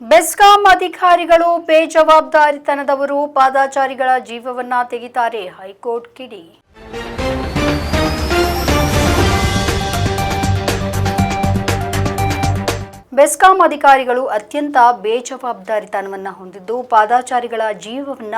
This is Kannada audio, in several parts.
ಬೆಸ್ಕಾಂ ಅಧಿಕಾರಿಗಳು ಬೇಜವಾಬ್ದಾರಿತನದವರು ಪಾದಾಚಾರಿಗಳ ಜೀವವನ್ನ ತೆಗಿತಾರೆ ಹೈಕೋರ್ಟ್ ಕಿಡಿ. ಬೆಸ್ಕಾಂ ಅಧಿಕಾರಿಗಳು ಅತ್ಯಂತ ಬೇಜವಾಬ್ದಾರಿತನವನ್ನು ಹೊಂದಿದ್ದು ಪಾದಾಚಾರಿಗಳ ಜೀವವನ್ನ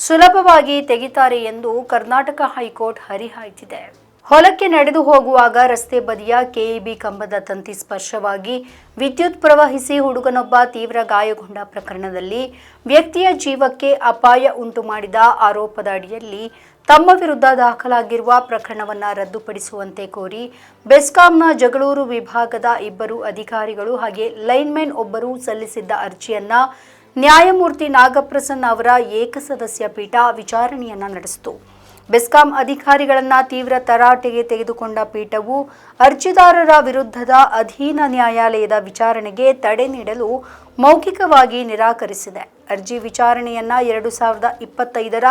ಸುಲಭವಾಗಿ ತೆಗಿತಾರೆ ಎಂದು ಕರ್ನಾಟಕ ಹೈಕೋರ್ಟ್ ಹರಿಹಾಯ್ದಿದೆ ಹೊಲಕ್ಕೆ ನಡೆದು ಹೋಗುವಾಗ ರಸ್ತೆ ಬದಿಯ ಕೆಇಬಿ ಕಂಬದ ತಂತಿ ಸ್ಪರ್ಶವಾಗಿ ವಿದ್ಯುತ್ ಪ್ರವಹಿಸಿ ಹುಡುಗನೊಬ್ಬ ತೀವ್ರ ಗಾಯಗೊಂಡ ಪ್ರಕರಣದಲ್ಲಿ ವ್ಯಕ್ತಿಯ ಜೀವಕ್ಕೆ ಅಪಾಯ ಉಂಟು ಮಾಡಿದ ಆರೋಪದ ಅಡಿಯಲ್ಲಿ ತಮ್ಮ ವಿರುದ್ಧ ದಾಖಲಾಗಿರುವ ಪ್ರಕರಣವನ್ನು ರದ್ದುಪಡಿಸುವಂತೆ ಕೋರಿ ಬೆಸ್ಕಾಂನ ಜಗಳೂರು ವಿಭಾಗದ ಇಬ್ಬರು ಅಧಿಕಾರಿಗಳು ಹಾಗೆ ಲೈನ್ಮೆನ್ ಒಬ್ಬರು ಸಲ್ಲಿಸಿದ್ದ ಅರ್ಜಿಯನ್ನ ನ್ಯಾಯಮೂರ್ತಿ ನಾಗಪ್ರಸನ್ನ ಅವರ ಏಕಸದಸ್ಯ ಪೀಠ ವಿಚಾರಣೆಯನ್ನ ನಡೆಸಿತು. ಬೆಸ್ಕಾಂ ಅಧಿಕಾರಿಗಳನ್ನ ತೀವ್ರ ತರಾಟೆಗೆ ತೆಗೆದುಕೊಂಡ ಪೀಠವು ಅರ್ಜಿದಾರರ ವಿರುದ್ಧದ ಅಧೀನ ನ್ಯಾಯಾಲಯದ ವಿಚಾರಣೆಗೆ ತಡೆ ನೀಡಲು ಮೌಖಿಕವಾಗಿ ನಿರಾಕರಿಸಿದೆ. ಅರ್ಜಿ ವಿಚಾರಣೆಯನ್ನ ಎರಡು ಸಾವಿರದ ಇಪ್ಪತ್ತೈದರ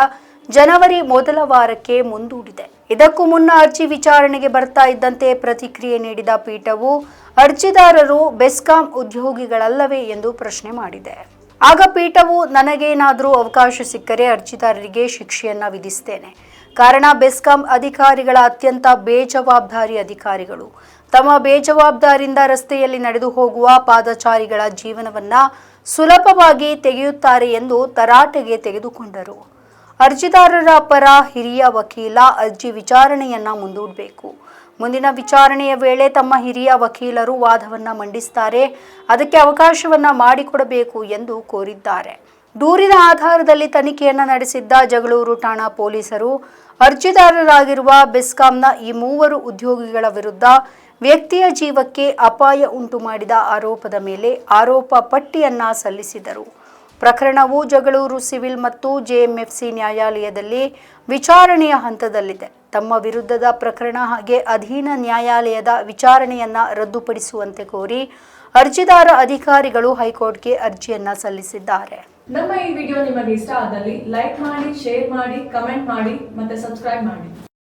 ಜನವರಿ ಮೊದಲ ವಾರಕ್ಕೆ ಮುಂದೂಡಿದೆ. ಇದಕ್ಕೂ ಮುನ್ನ ಅರ್ಜಿ ವಿಚಾರಣೆಗೆ ಬರ್ತಾ ಇದ್ದಂತೆ ಪ್ರತಿಕ್ರಿಯೆ ನೀಡಿದ ಪೀಠವು, ಅರ್ಜಿದಾರರು ಬೆಸ್ಕಾಂ ಉದ್ಯೋಗಿಗಳಲ್ಲವೇ ಎಂದು ಪ್ರಶ್ನೆ ಮಾಡಿದೆ. ಆಗ ಪೀಠವು ನನಗೇನಾದರೂ ಅವಕಾಶ ಸಿಕ್ಕರೆ ಅರ್ಜಿದಾರರಿಗೆ ಶಿಕ್ಷೆಯನ್ನ ವಿಧಿಸ್ತೇನೆ. ಕಾರಣ ಬೆಸ್ಕಾಂ ಅಧಿಕಾರಿಗಳ ಅತ್ಯಂತ ಬೇಜವಾಬ್ದಾರಿ ಅಧಿಕಾರಿಗಳು. ತಮ್ಮ ಬೇಜವಾಬ್ದಾರಿಯಿಂದ ರಸ್ತೆಯಲ್ಲಿ ನಡೆದು ಹೋಗುವ ಪಾದಚಾರಿಗಳ ಜೀವನವನ್ನ ಸುಲಭವಾಗಿ ತೆಗೆಯುತ್ತಾರೆ ಎಂದು ತರಾಟೆಗೆ ತೆಗೆದುಕೊಂಡರು. ಅರ್ಜಿದಾರರ ಪರ ಹಿರಿಯ ವಕೀಲ ಅರ್ಜಿ ವಿಚಾರಣೆಯನ್ನ ಮುಂದೂಡಬೇಕು. ಮುಂದಿನ ವಿಚಾರಣೆಯ ವೇಳೆ ತಮ್ಮ ಹಿರಿಯ ವಕೀಲರು ವಾದವನ್ನ ಮಂಡಿಸುತ್ತಾರೆ ಅದಕ್ಕೆ ಅವಕಾಶವನ್ನ ಮಾಡಿಕೊಡಬೇಕು ಎಂದು ಕೋರಿದ್ದಾರೆ. ದೂರಿನ ಆಧಾರದಲ್ಲಿ ತನಿಖೆಯನ್ನು ನಡೆಸಿದ್ದ ಜಗಳೂರು ಠಾಣಾ ಪೊಲೀಸರು ಅರ್ಜಿದಾರರಾಗಿರುವ ಬೆಸ್ಕಾಂನ ಈ ಮೂವರು ಉದ್ಯೋಗಿಗಳ ವಿರುದ್ಧ ವ್ಯಕ್ತಿಯ ಜೀವಕ್ಕೆ ಅಪಾಯ ಉಂಟು ಮಾಡಿದ ಆರೋಪದ ಮೇಲೆ ಆರೋಪ ಪಟ್ಟಿಯನ್ನ ಸಲ್ಲಿಸಿದರು. ಪ್ರಕರಣವು ಜಗಳೂರು ಸಿವಿಲ್ ಮತ್ತು ಜೆಎಂಎಫ್ಸಿ ನ್ಯಾಯಾಲಯದಲ್ಲಿ ವಿಚಾರಣೆಯ ಹಂತದಲ್ಲಿದೆ. ತಮ್ಮ ವಿರುದ್ಧದ ಪ್ರಕರಣ ಹಾಗೆ ಅಧೀನ ನ್ಯಾಯಾಲಯದ ವಿಚಾರಣೆಯನ್ನ ರದ್ದುಪಡಿಸುವಂತೆ ಕೋರಿ ಅರ್ಜಿದಾರ ಅಧಿಕಾರಿಗಳು ಹೈಕೋರ್ಟ್ಗೆ ಅರ್ಜಿಯನ್ನ ಸಲ್ಲಿಸಿದ್ದಾರೆ. ನಮ್ಮ ಈ ವಿಡಿಯೋ ನಿಮಗೆ ಇಷ್ಟ ಆದಲ್ಲಿ ಲೈಕ್ ಮಾಡಿ, ಶೇರ್ ಮಾಡಿ, ಕಮೆಂಟ್ ಮಾಡಿ ಮತ್ತೆ ಸಬ್ಸ್ಕ್ರೈಬ್ ಮಾಡಿ.